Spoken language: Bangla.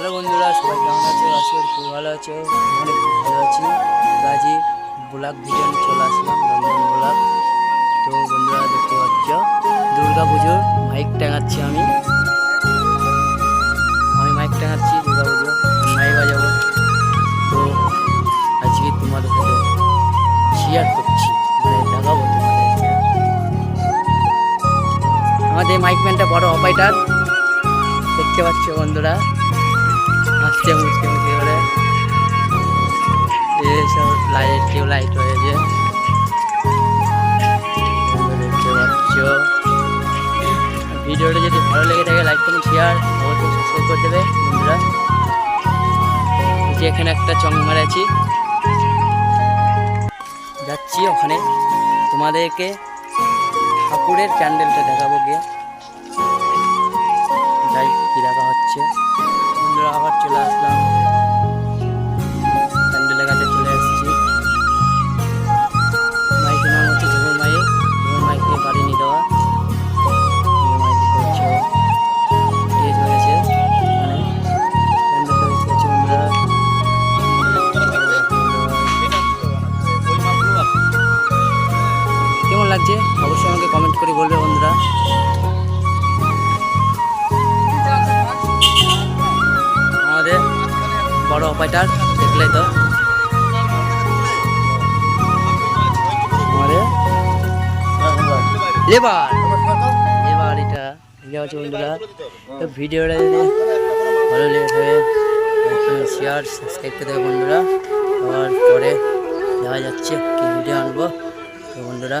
হ্যালো বন্ধুরা, সবাই কেমন আছো? করি খুব ভালো আছো। অনেক খুব ভালো আছি। গাজি ব্লগ নিয়ে চলে আসলাম রমজান ব্লগ। তো বন্ধুরা, দেখতে পাচ্ছ, দুর্গা পুজোর মাইক টাঙাচ্ছি আমি। আমি মাইক টাঙাচ্ছি দুর্গা পুজো মাইক বাজাবো। তো আজকে তোমাদের সাথে শেয়ার করছি মানে দেখাবো আমাদের মাইক ম্যানটা বড় অপারেটার দেখতে পাচ্ছ বন্ধুরা। মুচকে করে এসব লাইট টিউব লাইট হয়েছে দেখতে ভিডিওটা যদি ভালো লেগে থাকে লাইক করুন শেয়ার অবশ্যই সাবস্ক্রাইব করে দেবে, বন্ধুরা। যে এখানে একটা চং মারাছি যাচ্ছি ওখানে। তোমাদেরকে ঠাকুরের প্যান্ডেলটা দেখাবো গিয়ে। যাই, কি দেখা হচ্ছে। লাগছে, অবশ্যই আমাকে কমেন্ট করে বলবে বন্ধুরা। আমাদের বড় অপারেটার দেখলে তো। আমাদের লেবার এটা বন্ধুরা। তো ভিডিওটা যদি ভালো শেয়ার সাবস্ক্রাইব করে দেবে বন্ধুরা। আবার পরে দেখা যাচ্ছে কি ভিডিও আনব। তো বন্ধুরা